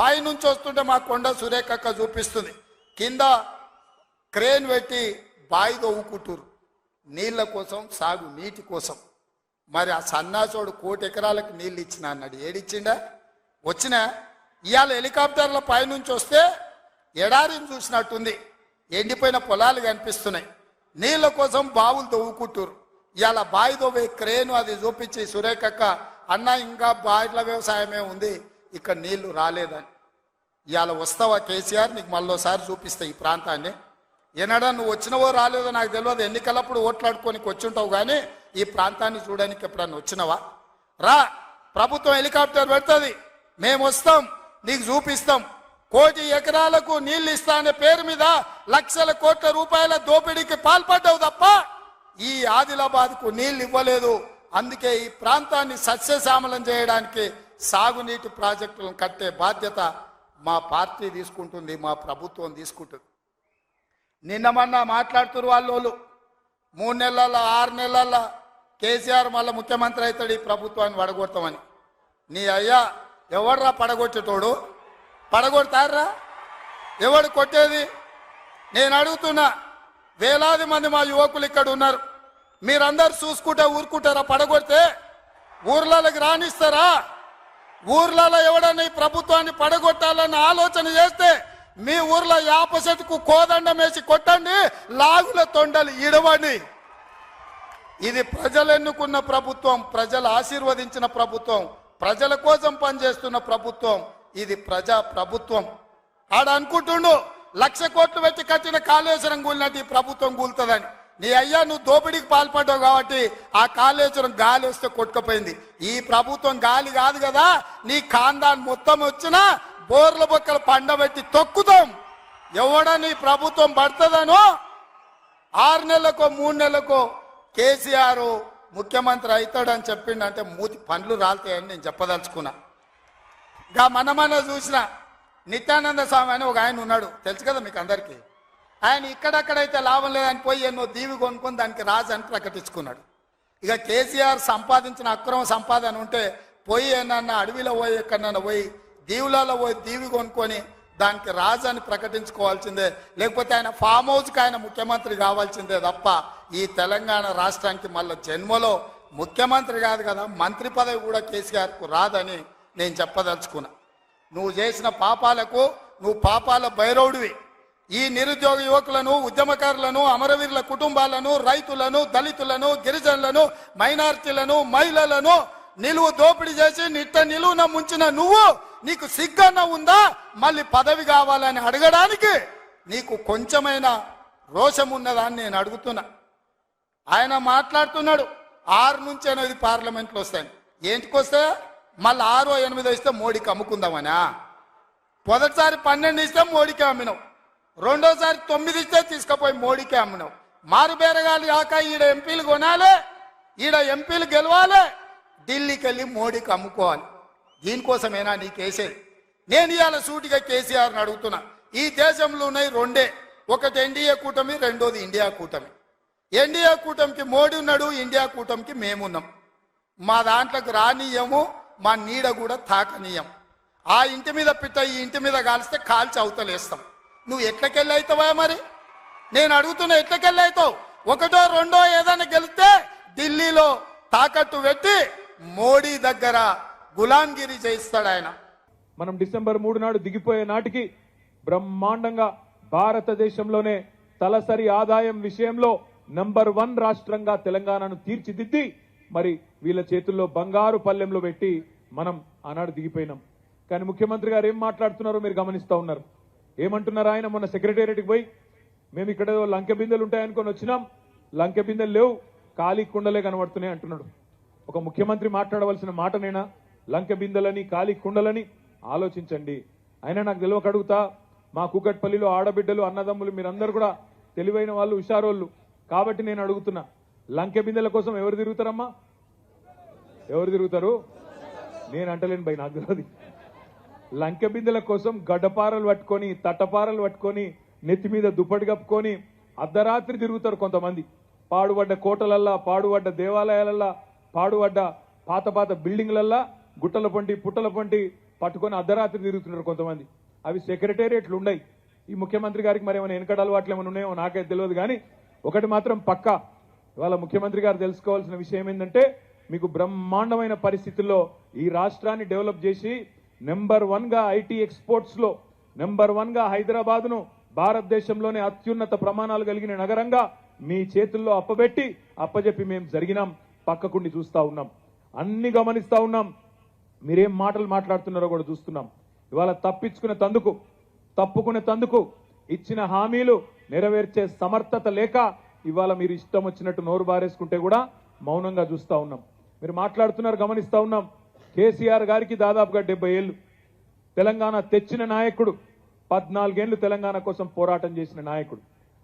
పైనుంచి వస్తుంటే మా కొండ సురేఖక్క చూపిస్తుంది. కింద క్రేన్ పెట్టి బాయి తవ్వుకుంటారు నీళ్ళ కోసం సాగు నీటి కోసం. మరి ఆ సన్నాసోడు కోటి ఎకరాలకు నీళ్ళు ఇచ్చిన అన్నాడు. ఏడిచ్చిండా? వచ్చినా? ఇవాళ హెలికాప్టర్ల పైనుంచి వస్తే ఎడారిని చూసినట్టుంది. ఎండిపోయిన పొలాలు కనిపిస్తున్నాయి. నీళ్ళ కోసం బావులు తవ్వుకుంటారు ఇవాళ బావి తవ్వే క్రేను అది చూపించి సురేఖక్క అన్న ఇంకా బావిల వ్యవసాయమే ఉంది. ఇక్కడ నీళ్ళు రాలేదని. ఇవాళ వస్తావా కేసీఆర్? నీకు మళ్ళోసారి చూపిస్తా ఈ ప్రాంతాన్ని. ఏనాడా నువ్వు వచ్చినవో రాలేదో నాకు తెలియదు ఎన్నికలప్పుడు ఓట్లాడుకోనికి వచ్చుంటావు కానీ ఈ ప్రాంతాన్ని చూడడానికి ఎప్పుడన్నా వచ్చినవా? రా ప్రభుత్వం హెలికాప్టర్ పెడుతుంది. మేము వస్తాం నీకు చూపిస్తాం. కోటి ఎకరాలకు నీళ్ళు ఇస్తా అనే పేరు మీద లక్షల కోట్ల రూపాయల దోపిడీకి పాల్పడ్డావు తప్ప ఈ ఆదిలాబాద్కు నీళ్ళు ఇవ్వలేదు. అందుకే ఈ ప్రాంతాన్ని సస్యశ్యామలం చేయడానికి సాగునీటి ప్రాజెక్టులను కట్టే బాధ్యత మా పార్టీ తీసుకుంటుంది మా ప్రభుత్వం తీసుకుంటుంది. నిన్న మొన్న మాట్లాడుతున్నారు వాళ్ళు వాళ్ళు. మూడు నెలల ఆరు నెలల కేసీఆర్ మళ్ళీ ముఖ్యమంత్రి అవుతాడు ఈ ప్రభుత్వాన్ని పడగొడతామని నీ అయ్యా ఎవడ్రా పడగొట్టేటోడు? పడగొడతారా ఎవడు కొట్టేది? నేను అడుగుతున్నా వేలాది మంది మా యువకులు ఇక్కడ ఉన్నారు. మీరందరు చూసుకుంటే ఊరుకుంటారా? పడగొడితే ఊర్లలోకి రాణిస్తారా ఊర్లలో ఎవడని ప్రభుత్వాన్ని పడగొట్టాలని ఆలోచన చేస్తే మీ ఊర్లో యాప చెట్టుకు కోదండం వేసి కొట్టండి లాగుల తొండలు ఇడవండి. ఇది ప్రజలు ఎన్నుకున్న ప్రభుత్వం ప్రజలు ఆశీర్వదించిన ప్రభుత్వం ప్రజల కోసం పనిచేస్తున్న ప్రభుత్వం ఇది ప్రజా ప్రభుత్వం. ఆడ అనుకుంటుండు లక్ష కోట్లు పెట్టి కట్టిన కాళేశ్వరం కూలినట్టు ఈ ప్రభుత్వం కూలుతుందని. నీ అయ్యా నువ్వు దోపిడీకి పాల్పడ్డావు కాబట్టి ఆ కాళేశ్వరం గాలి వస్తే కొట్టుకుపోయింది. ఈ ప్రభుత్వం గాలి కాదు కదా నీ ఖాందాన్ మొత్తం వచ్చినా బోర్ల బొక్కలు పండబెట్టి తొక్కుతాం. ఎవడ నీ ప్రభుత్వం పడుతుందనో ఆరు నెలలకో మూడు నెలలకో కేసీఆర్ ముఖ్యమంత్రి అవుతాడని చెప్పిండంటే మూతి పండ్లు రాలుతాయని నేను చెప్పదలుచుకున్నా. గా మనమన్న చూసిన నిత్యానంద స్వామి అని ఒక ఆయన ఉన్నాడు. తెలుసు కదా మీకు అందరికీ? ఆయన ఇక్కడక్కడైతే లాభం లేదని పోయి ఎన్నో దీవి కొనుక్కొని దానికి రాజు అని ప్రకటించుకున్నాడు. ఇక కేసీఆర్ సంపాదించిన అక్రమ సంపాదన ఉంటే పోయి ఏనన్నా అడవిలో పోయి ఎక్కడన్నా పోయి దీవులలో పోయి దీవి కొనుక్కొని దానికి రాజు అని ప్రకటించుకోవాల్సిందే. లేకపోతే ఆయన ఫామ్ హౌస్కి ఆయన ముఖ్యమంత్రి కావాల్సిందే తప్ప ఈ తెలంగాణ రాష్ట్రానికి మళ్ళీ జన్మలో ముఖ్యమంత్రి కాదు కదా మంత్రి పదవి కూడా కేసీఆర్కు రాదని నేను చెప్పదలుచుకున్నా. నువ్వు చేసిన పాపాలకు నువ్వు పాపాల భైరవుడివి. ఈ నిరుద్యోగ యువకులను ఉద్యమకారులను అమరవీరుల కుటుంబాలను రైతులను దళితులను గిరిజనులను మైనార్టీలను మహిళలను నిలువు దోపిడీ చేసి నిట్ట నిలువున ముంచిన నువ్వు నీకు సిగ్గన్న ఉందా? మళ్ళీ పదవి కావాలని అడగడానికి నీకు కొంచెమైన రోషం ఉన్నదా అని నేను అడుగుతున్నా. ఆయన మాట్లాడుతున్నాడు ఆరు నుంచి ఎనిమిది పార్లమెంట్లు వస్తాయి. ఏంటికి వస్తే మళ్ళీ ఆరో ఎనిమిదో ఇస్తే మోడీకి అమ్ముకుందామనా? మొదటిసారి పన్నెండు ఇస్తే మోడీకి అమ్మినావు రెండోసారి తొమ్మిది ఇస్తే తీసుకుపోయి మోడీకే అమ్మినావు మారుబేరగాలు కాక ఈడ ఎంపీలు కొనాలి ఈడ ఎంపీలు గెలవాలి ఢిల్లీకి వెళ్ళి మోడీకి అమ్ముకోవాలి. దీనికోసమేనా నీ కేసేది? నేను ఇవాళ సూటిగా కేసీఆర్ని అడుగుతున్నా. ఈ దేశంలో ఉన్నాయి రెండే. ఒకటి ఎన్డీఏ కూటమి రెండోది ఇండియా కూటమి. ఎన్డీఏ కూటమికి మోడీ ఉన్నాడు ఇండియా కూటమికి మేమున్నాం. మా దాంట్లోకి రానీయము మా నీడ కూడా తాకనీయం. ఆ ఇంటి మీద పిట్ట ఈ ఇంటి మీద కాలిస్తే కాల్చి అవతలేస్తాం. నువ్వు ఎట్లకెళ్ళి అవుతావా మరి? నేను అడుగుతున్నా ఎట్లకెళ్ళి అవుతావు? ఒకటో రెండో ఏదైనా గెలిస్తే ఢిల్లీలో తాకట్టు పెట్టి మోడీ దగ్గర గులాంగిరి చేయిస్తాడు ఆయన. మనం డిసెంబర్ మూడు నాడు దిగిపోయే నాటికి బ్రహ్మాండంగా భారతదేశంలోనే తలసరి ఆదాయం విషయంలో నంబర్ వన్ రాష్ట్రంగా తెలంగాణను తీర్చిదిద్ది మరి వీళ్ళ చేతుల్లో బంగారు పల్లెంలో పెట్టి మనం ఆనాడు దిగిపోయినాం. కానీ ముఖ్యమంత్రి గారు ఏం మాట్లాడుతున్నారో మీరు గమనిస్తూ ఉన్నారు. ఏమంటున్నారు ఆయన? మొన్న సెక్రటేరియట్కి పోయి మేము ఇక్కడ లంకె బిందెలు ఉంటాయనుకొని వచ్చినాం. లంకె బిందెలు లేవు. ఖాళీ కుండలే కనబడుతున్నాయి అంటున్నాడు. ఒక ముఖ్యమంత్రి మాట్లాడవలసిన మాటనేనా లంకె బిందెలని ఖాళీ కుండలని ఆలోచించండి. అయినా నాకు తెలియక అడుగుతా మా కూకట్పల్లిలో ఆడబిడ్డలు అన్నదమ్ములు మీరందరూ కూడా తెలివైన వాళ్ళు హుషారోళ్ళు. కాబట్టి నేను అడుగుతున్నా లంకె బిందెల కోసం ఎవరు తిరుగుతారమ్మా? ఎవరు తిరుగుతారు? నేను అంటలేను భయ నాకు తెలియదు. లంకె బిందెల కోసం గడ్డపారలు పట్టుకొని తట్టపారలు పట్టుకొని నెత్తి మీద దుప్పటి కప్పుకొని అర్ధరాత్రి తిరుగుతారు కొంతమంది. పాడుబడ్డ కోటలల్లా పాడుబడ్డ దేవాలయాలల్లా పాడుబడ్డ పాత పాత బిల్డింగ్లల్లా గుట్టల పంటి పుట్టల పంటి పట్టుకొని అర్ధరాత్రి తిరుగుతున్నారు కొంతమంది. అవి సెక్రటేరియట్లు ఉన్నాయి ఈ ముఖ్యమంత్రి గారికి మరి ఏమైనా వెనకడ అలవాట్లు ఏమైనా ఉన్నాయో నాకైతే తెలియదు కానీ ఒకటి మాత్రం పక్కా. ఇవాళ ముఖ్యమంత్రి గారు తెలుసుకోవాల్సిన విషయం ఏంటంటే మీకు బ్రహ్మాండమైన పరిస్థితుల్లో ఈ రాష్ట్రాన్ని డెవలప్ చేసి నెంబర్ వన్గా ఐటీ ఎక్స్పోర్ట్స్లో నెంబర్ వన్గా హైదరాబాద్ను భారతదేశంలోనే అత్యున్నత ప్రమాణాలు కలిగిన నగరంగా మీ చేతుల్లో అప్పబెట్టి అప్పజెప్పి మేము జరిగినాం పక్కకుండి చూస్తా ఉన్నాం. అన్ని గమనిస్తా ఉన్నాం. మీరేం మాటలు మాట్లాడుతున్నారో కూడా చూస్తున్నాం. ఇవాళ తప్పించుకునే తందుకు తప్పుకునే తందుకు ఇచ్చిన హామీలు నెరవేర్చే సమర్థత లేక ఇవాళ మీరు ఇష్టం వచ్చినట్టు నోరు బారేసుకుంటే కూడా మౌనంగా చూస్తా ఉన్నాం. మీరు మాట్లాడుతున్నారు గమనిస్తా ఉన్నాం. కేసీఆర్ గారికి దాదాపుగా డెబ్బై ఏళ్ళు. తెలంగాణ తెచ్చిన నాయకుడు పద్నాలుగేళ్ళు తెలంగాణ కోసం పోరాటం చేసిన నాయకుడు.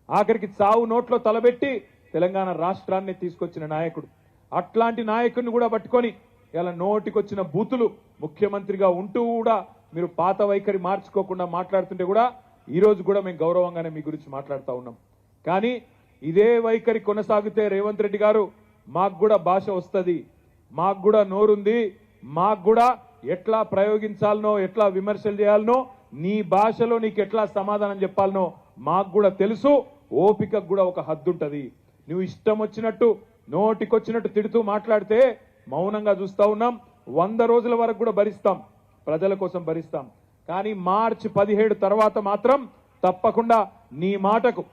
ఆఖరికి చావు నోట్లో తలబెట్టి తెలంగాణ రాష్ట్రాన్ని తీసుకొచ్చిన నాయకుడు. అట్లాంటి నాయకుడిని కూడా పట్టుకొని ఇలా నోటికొచ్చిన బూతులు ముఖ్యమంత్రిగా ఉంటూ కూడా మీరు పాత వైఖరి మార్చుకోకుండా మాట్లాడుతుంటే కూడా ఈరోజు కూడా మేము గౌరవంగానే మీ గురించి మాట్లాడుతూ ఉన్నాం. కానీ ఇదే వైఖరి కొనసాగితే రేవంత్ రెడ్డి గారు మాకు కూడా భాష వస్తుంది మాకు కూడా నోరుంది మాకు కూడా ఎట్లా ప్రయోగించాలనో ఎట్లా విమర్శలు చేయాలనో నీ భాషలో నీకు ఎట్లా సమాధానం చెప్పాలనో మాకు కూడా తెలుసు. ఓపికకు కూడా ఒక హద్దు ఉంటుంది. నువ్వు ఇష్టం వచ్చినట్టు నోటికొచ్చినట్టు తిడుతూ మాట్లాడితే మౌనంగా చూస్తూ ఉన్నాం. వంద రోజుల వరకు కూడా భరిస్తాం. ప్రజల కోసం భరిస్తాం. కానీ మార్చి పదిహేడు తర్వాత మాత్రం తప్పకుండా నీ మాటకు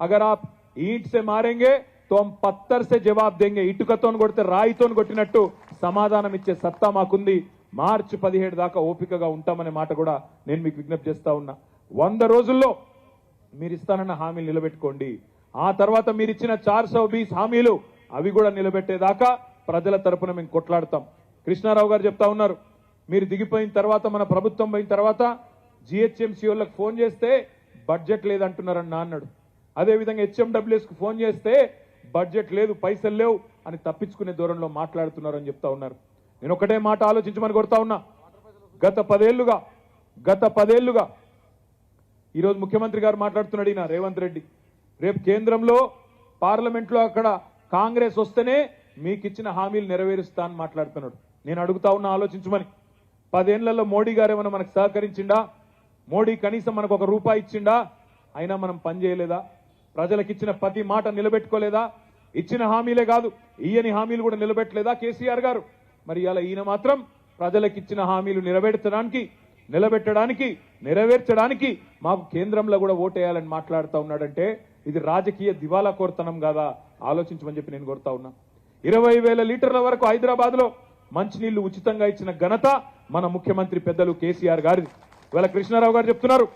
అగర్ ఆప్ ఈట్ మారేంగే తోం పత్తర్సే జవాబ్ దేంగే. ఇటుకతో కొడితే రాయితో కొట్టినట్టు సమాధానం ఇచ్చే సత్తా మాకుంది. మార్చి పదిహేడు దాకా ఓపికగా ఉంటామనే మాట కూడా నేను మీకు విజ్ఞప్తి చేస్తా ఉన్నా. వంద రోజుల్లో మీరు ఇస్తానన్న హామీలు నిలబెట్టుకోండి. ఆ తర్వాత మీరు ఇచ్చిన చార్ సౌ బీస్ హామీలు అవి కూడా నిలబెట్టేదాకా ప్రజల తరపున మేము కొట్లాడతాం. కృష్ణారావు గారు చెప్తా ఉన్నారు మీరు దిగిపోయిన తర్వాత మన ప్రభుత్వం పోయిన తర్వాత జిహెచ్ఎంసీ వాళ్ళకి ఫోన్ చేస్తే బడ్జెట్ లేదంటున్నారని అన్నాడు. అదేవిధంగా హెచ్ఎండబ్ల్యూఎస్కి ఫోన్ చేస్తే బడ్జెట్ లేదు పైసలు లేవు అని తప్పించుకునే దూరంలో మాట్లాడుతున్నారు అని చెప్తా ఉన్నారు. నేను ఒకటే మాట ఆలోచించమని కొడతా ఉన్నా. గత పదేళ్ళుగా గత పదేళ్ళుగా ఈరోజు ముఖ్యమంత్రి గారు మాట్లాడుతున్నాడు ఈయన రేవంత్ రెడ్డి. రేపు కేంద్రంలో పార్లమెంట్లో అక్కడ కాంగ్రెస్ వస్తేనే మీకు ఇచ్చిన హామీలు నెరవేరుస్తా అని మాట్లాడుతున్నాడు. నేను అడుగుతా ఉన్నా ఆలోచించమని. పదేళ్ళలో మోడీ గారు ఏమైనా మనకు సహకరించిండా? మోడీ కనీసం మనకు ఒక రూపాయి ఇచ్చిండా? అయినా మనం పని చేయలేదా? ప్రజలకు ఇచ్చిన ప్రతి మాట నిలబెట్టుకోలేదా? ఇచ్చిన హామీలే కాదు ఈయని హామీలు కూడా నిలబెట్టలేదా కేసీఆర్ గారు? మరి ఇలా ఈయన మాత్రం ప్రజలకు ఇచ్చిన హామీలు నిలబెట్టడానికి నిలబెట్టడానికి నెరవేర్చడానికి మాకు కేంద్రంలో కూడా ఓటేయాలని మాట్లాడుతూ ఉన్నాడంటే ఇది రాజకీయ దివాలా కోరతనం కాదా? ఆలోచించమని చెప్పి నేను కోరుతా ఉన్నా. ఇరవై వేల లీటర్ల వరకు హైదరాబాద్లో మంచినీళ్ళు ఉచితంగా ఇచ్చిన ఘనత మన ముఖ్యమంత్రి పెద్దలు కేసీఆర్ గారిది. ఇవాళ కృష్ణారావు గారు చెప్తున్నారు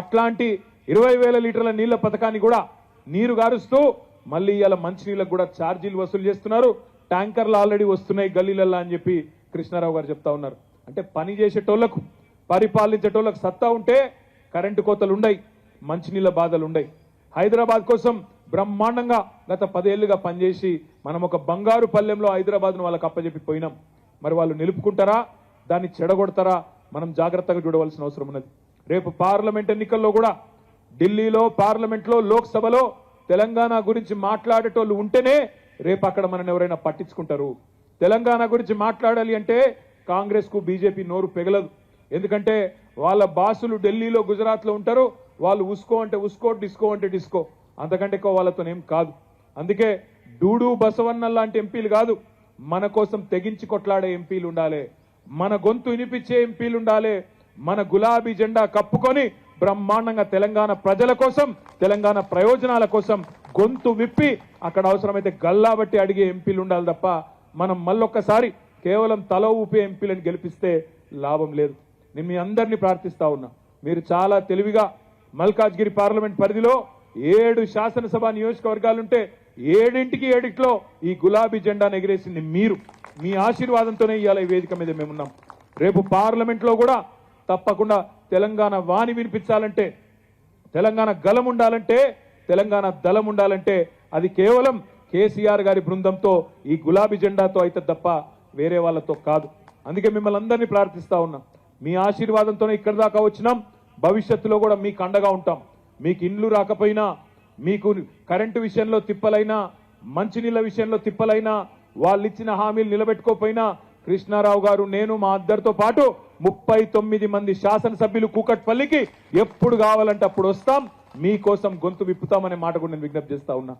అట్లాంటి ఇరవై వేల లీటర్ల నీళ్ళ పథకాన్ని కూడా నీరు గారుస్తూ మళ్ళీ ఇవాళ మంచినీళ్ళకు కూడా ఛార్జీలు వసూలు చేస్తున్నారు. ట్యాంకర్లు ఆల్రెడీ వస్తున్నాయి గల్లీలల్లా అని చెప్పి కృష్ణారావు గారు చెప్తా ఉన్నారు. అంటే పని చేసేటోళ్ళకు పరిపాలించేటోళ్ళకు సత్తా ఉంటే కరెంటు కోతలు ఉండయి మంచినీళ్ళ బాధలు ఉండయి. హైదరాబాద్ కోసం బ్రహ్మాండంగా గత పదేళ్ళుగా పనిచేసి మనం ఒక బంగారు పల్లెంలో హైదరాబాద్ను వాళ్ళకి అప్పచెప్పి పోయినాం మరి వాళ్ళు నిలుపుకుంటారా? దాన్ని చెడగొడతారా? మనం జాగ్రత్తగా చూడవలసిన అవసరం ఉన్నది. రేపు పార్లమెంట్ ఎన్నికల్లో కూడా ఢిల్లీలో పార్లమెంట్లో లోక్సభలో తెలంగాణ గురించి మాట్లాడేటోళ్ళు ఉంటేనే రేపు అక్కడ మనం ఎవరైనా పట్టించుకుంటారు. తెలంగాణ గురించి మాట్లాడాలి అంటే కాంగ్రెస్కు బీజేపీ నోరు పెగలదు. ఎందుకంటే వాళ్ళ బాసులు ఢిల్లీలో గుజరాత్లో ఉంటారు. వాళ్ళు ఉసుకో అంటే ఉస్కో డిస్కో అంటే డిస్కో. అంతకంటే ఎక్కువ వాళ్ళతో ఏం కాదు. అందుకే డూడు బసవన్న లాంటి ఎంపీలు కాదు. మన కోసం తెగించి కొట్లాడే ఎంపీలు ఉండాలి. మన గొంతు వినిపించే ఎంపీలు ఉండాలి. మన గులాబీ జెండా కప్పుకొని బ్రహ్మాండంగా తెలంగాణ ప్రజల కోసం తెలంగాణ ప్రయోజనాల కోసం గొంతు విప్పి అక్కడ అవసరమైతే గల్లాబట్టి అడిగే ఎంపీలు ఉండాలి తప్ప మనం మళ్ళొక్కసారి కేవలం తల ఊపే ఎంపీలను గెలిపిస్తే లాభం లేదు. నేను మీ అందరినీ ప్రార్థిస్తా ఉన్నా. మీరు చాలా తెలివిగా మల్కాజ్గిరి పార్లమెంట్ పరిధిలో ఏడు శాసనసభ నియోజకవర్గాలుంటే ఏడింటికి ఏడిట్లో ఈ గులాబీ జెండాను ఎగిరేసింది మీరు. మీ ఆశీర్వాదంతోనే ఇవాళ ఈ వేదిక మీద మేమున్నాం. రేపు పార్లమెంట్లో కూడా తప్పకుండా తెలంగాణ వాణి వినిపించాలంటే తెలంగాణ గలం ఉండాలంటే తెలంగాణ దళం ఉండాలంటే అది కేవలం కేసీఆర్ గారి బృందంతో ఈ గులాబీ జెండాతో అయితే తప్ప వేరే వాళ్ళతో కాదు. అందుకే మిమ్మల్ని అందరినీ ప్రార్థిస్తా ఉన్నాం. మీ ఆశీర్వాదంతోనే ఇక్కడి దాకా వచ్చినాం. భవిష్యత్తులో కూడా మీకు అండగా ఉంటాం. మీకు ఇండ్లు రాకపోయినా మీకు కరెంటు విషయంలో తిప్పలైనా మంచినీళ్ళ విషయంలో తిప్పలైనా వాళ్ళు ఇచ్చిన హామీలు నిలబెట్టుకోపోయినా కృష్ణారావు గారు నేను మా అద్దరితో పాటు ముప్పై తొమ్మిది మంది శాసనసభ్యులు కూకట్పల్లికి ఎప్పుడు కావాలంటే అప్పుడు వస్తాం. మీకోసం గొంతు విప్పుతామనే మాట కూడా నేను విజ్ఞప్తి చేస్తా ఉన్నా.